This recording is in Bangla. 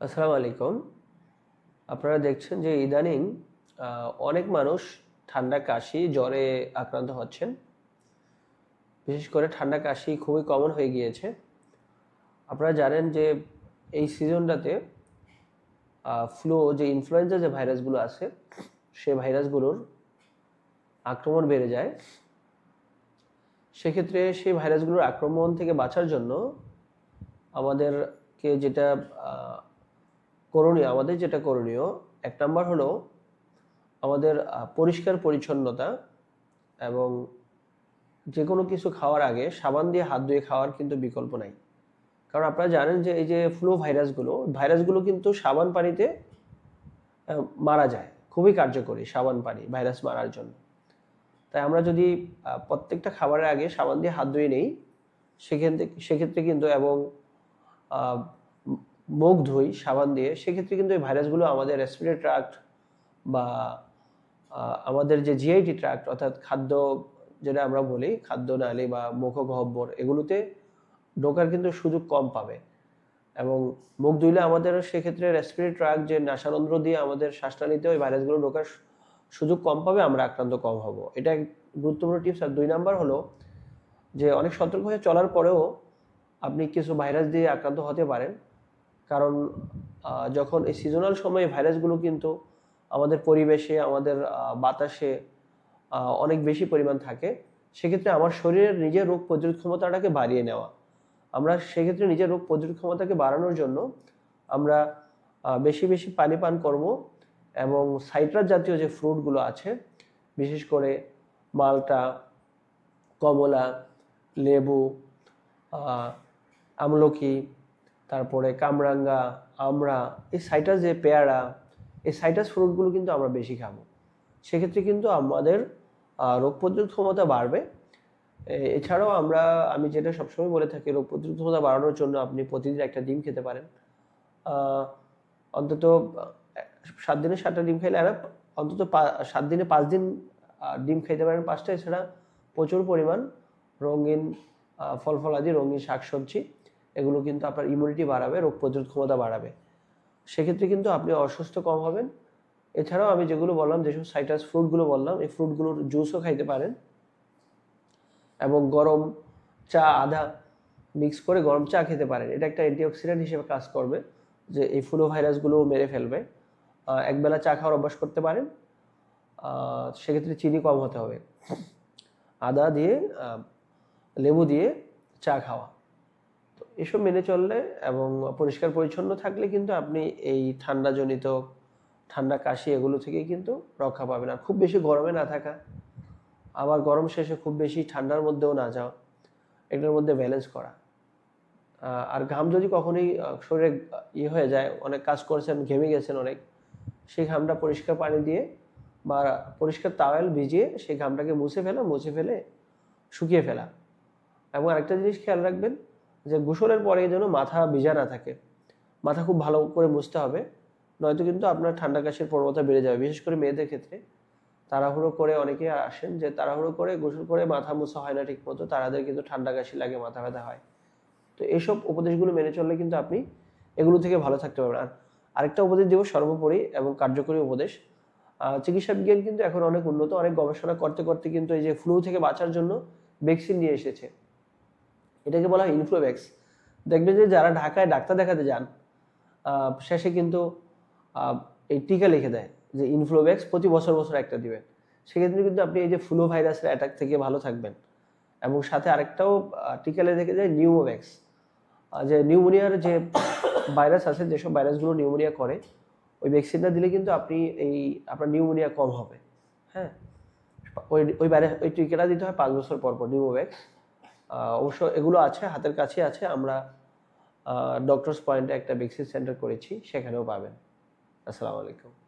আসসালামু আলাইকুম আপনারা দেখছেন যে ইদানিং অনেক মানুষ ঠান্ডা কাশি, জ্বরে আক্রান্ত হচ্ছেন। বিশেষ করে ঠান্ডা কাশি খুবই কমন হয়ে গিয়েছে। আপনারা জানেন যে এই সিজনটাতে ফ্লু যে ইনফ্লুয়েঞ্জা যে ভাইরাসগুলো আছে সেই ভাইরাসগুলোর আক্রমণ বেড়ে যায়। সেক্ষেত্রে সেই ভাইরাসগুলোর আক্রমণ থেকে বাঁচার জন্য আমাদেরকে যেটা করণীয়, আমাদের যেটা করণীয়, এক নাম্বার হলো আমাদের পরিষ্কার পরিচ্ছন্নতা এবং যে কোনো কিছু খাওয়ার আগে সাবান দিয়ে হাত ধুয়ে খাওয়ার কিন্তু বিকল্প নাই। কারণ আপনারা জানেন যে এই যে ফ্লু ভাইরাসগুলো ভাইরাসগুলো কিন্তু সাবান পানিতে মারা যায়। খুবই কার্যকরী সাবান পানি, ভাইরাস মারার জন্য। তাই আমরা যদি প্রত্যেকটা খাবারের আগে সাবান দিয়ে হাত ধুয়ে নেই সেক্ষেত্রে সেক্ষেত্রে কিন্তু এবং মুখ ধুই, সাবান দিয়ে, সেক্ষেত্রে কিন্তু এই ভাইরাসগুলো আমাদের রেসপিরেটরি ট্রাক্ট বা আমাদের যে জিআইটি ট্রাক্ট অর্থাৎ খাদ্য যেটা আমরা বলি, খাদ্য নালী বা মুখগহ্বর, এগুলোতে ঢোকার কিন্তু সুযোগ কম পাবে। এবং মুখ ধুইলে আমাদের সেক্ষেত্রে রেসপিরেটরি ট্রাক্ট যে নাসারন্ধ্র দিয়ে আমাদের শ্বাসনালীতে ওই ভাইরাসগুলো ঢোকার সুযোগ কম পাবে, আমরা আক্রান্ত কম হব। এটা গুরুত্বপূর্ণ টিপস আর দুই নাম্বার হলো যে, অনেক সতর্ক হয়ে চলার পরেও আপনি কিছু ভাইরাস দিয়ে আক্রান্ত হতে পারেন। কারণ যখন এই সিজনাল সময়ে ভাইরাসগুলো কিন্তু আমাদের পরিবেশে, আমাদের বাতাসে অনেক বেশি পরিমাণ থাকে, সেক্ষেত্রে আমার শরীরের নিজের রোগ প্রতিরোধ ক্ষমতাটাকে বাড়িয়ে নেওয়া। আমরা সেক্ষেত্রে নিজের রোগ প্রতিরোধ ক্ষমতাকে বাড়ানোর জন্য আমরা বেশি বেশি পানি পান করব এবং সাইট্রাস জাতীয় যে ফ্রুটগুলো আছে, বিশেষ করে মালটা, কমলা, লেবু আমলকি তারপরে কামরাঙ্গা, আমড়া, এই সাইটাস যে পেয়ারা, এই সাইটাস ফ্রুটগুলো কিন্তু আমরা বেশি খাব। সেক্ষেত্রে কিন্তু আমাদের রোগ প্রতিরোধ ক্ষমতা বাড়বে। এছাড়াও আমরা, আমি যেটা সবসময় বলে থাকি, রোগ প্রতিরোধ ক্ষমতা বাড়ানোর জন্য আপনি প্রতিদিন একটা ডিম খেতে পারেন। অন্তত, সাত দিনে সাতটা ডিম খাইলে আর অন্তত সাত দিনে পাঁচ দিন ডিম খাইতে পারেন পাঁচটা। এছাড়া প্রচুর পরিমাণ রঙিন ফল ফলাদি রঙিন শাকসবজি। এগুলো কিন্তু আপনার ইমিউনিটি বাড়াবে, রোগ প্রতিরোধ ক্ষমতা বাড়াবে। সেক্ষেত্রে কিন্তু আপনি অসুস্থ কম হবেন। এছাড়াও আমি যেগুলো বললাম, যেসব সাইট্রাস ফ্রুটগুলো বললাম, এই ফ্রুটগুলোর জুসও খাইতে পারেন। এবং গরম চা আদা মিক্স করে গরম চা খেতে পারেন। এটা একটা অ্যান্টিঅক্সিডেন্ট হিসেবে কাজ করবে, যে এই ফ্লু ভাইরাসগুলো মেরে ফেলবে। একবেলা চা খাওয়ার অভ্যাস করতে পারেন। সেক্ষেত্রে চিনি কম হতে হবে। আদা দিয়ে লেবু দিয়ে চা খাওয়া। এসব মেনে চললে এবং পরিষ্কার পরিচ্ছন্ন থাকলে কিন্তু আপনি এই ঠান্ডাজনিত ঠান্ডা কাশি এগুলো থেকে কিন্তু রক্ষা পাবেন। আর খুব বেশি গরমে না থাকা। আবার গরম শেষে খুব বেশি ঠান্ডার মধ্যেও না যাওয়া। এগুলোর মধ্যে ব্যালেন্স করা। আর ঘাম যদি কখনোই শরীরে ইয়ে হয়ে যায়, অনেক কাজ করেছেন, ঘেমে গেছেন অনেক, সেই ঘামটা পরিষ্কার পানি দিয়ে বা পরিষ্কার তাওয়েল ভিজিয়ে সেই ঘামটাকে মুছে ফেলা, মুছে ফেলে শুকিয়ে ফেলা। এবং আরেকটা জিনিস খেয়াল রাখবেন যে গোসলের পরে যেন মাথা ভিজা না থাকে। মাথা খুব ভালো করে মুছতে হবে, নয়তো কিন্তু আপনার ঠান্ডা কাশির প্রবণতা বেড়ে যাবে। বিশেষ করে মেয়েদের ক্ষেত্রে তাড়াহুড়ো করে অনেকে আসেন যে তাড়াহুড়ো করে গোসল করে মাথা মুছা হয় না ঠিক মতো তাদের কিন্তু ঠান্ডা কাশি লাগে, মাথা ব্যথা হয়। তো এইসব উপদেশগুলো মেনে চললে কিন্তু আপনি এগুলো থেকে ভালো থাকতে পারবেন। আর আরেকটা উপদেশ দেবো, সর্বোপরি এবং কার্যকরী উপদেশ। চিকিৎসা বিজ্ঞান কিন্তু এখন অনেক উন্নত, অনেক গবেষণা করতে করতে কিন্তু এই যে ফ্লু থেকে বাঁচার জন্য ভ্যাকসিন নিয়ে এসেছে। এটাকে বলা হয় ইনফ্লুভ্যাক্স দেখবেন যে যারা ঢাকায় ডাক্তার দেখাতে যান শেষে কিন্তু এই টিকা লিখে দেয় যে ইনফ্লুভ্যাক্স প্রতি বছর বছর একটা দিবেন। সেক্ষেত্রে কিন্তু আপনি এই যে ফ্লু ভাইরাসের অ্যাটাক থেকে ভালো থাকবেন। এবং সাথে আরেকটাও টিকা লিখে যায় নিউমোভ্যাক্স যে নিউমোনিয়ার যে ভাইরাস আছে, যেসব ভাইরাসগুলো নিউমোনিয়া করে, ওই ভ্যাকসিনটা দিলে কিন্তু আপনি এই, আপনার নিউমোনিয়া কম হবে। হ্যাঁ? ওই ওই ভাইরাস ওই টিকাটা দিতে হয় পাঁচ বছর পর পর নিউমোভ্যাক্স অবশ্য এগুলো আছে, হাতের কাছে আছে। আমরা ডক্টরস পয়েন্টে একটা ভ্যাকসিন সেন্টার করেছি, সেখানেও পাবেন। আসসালামু আলাইকুম।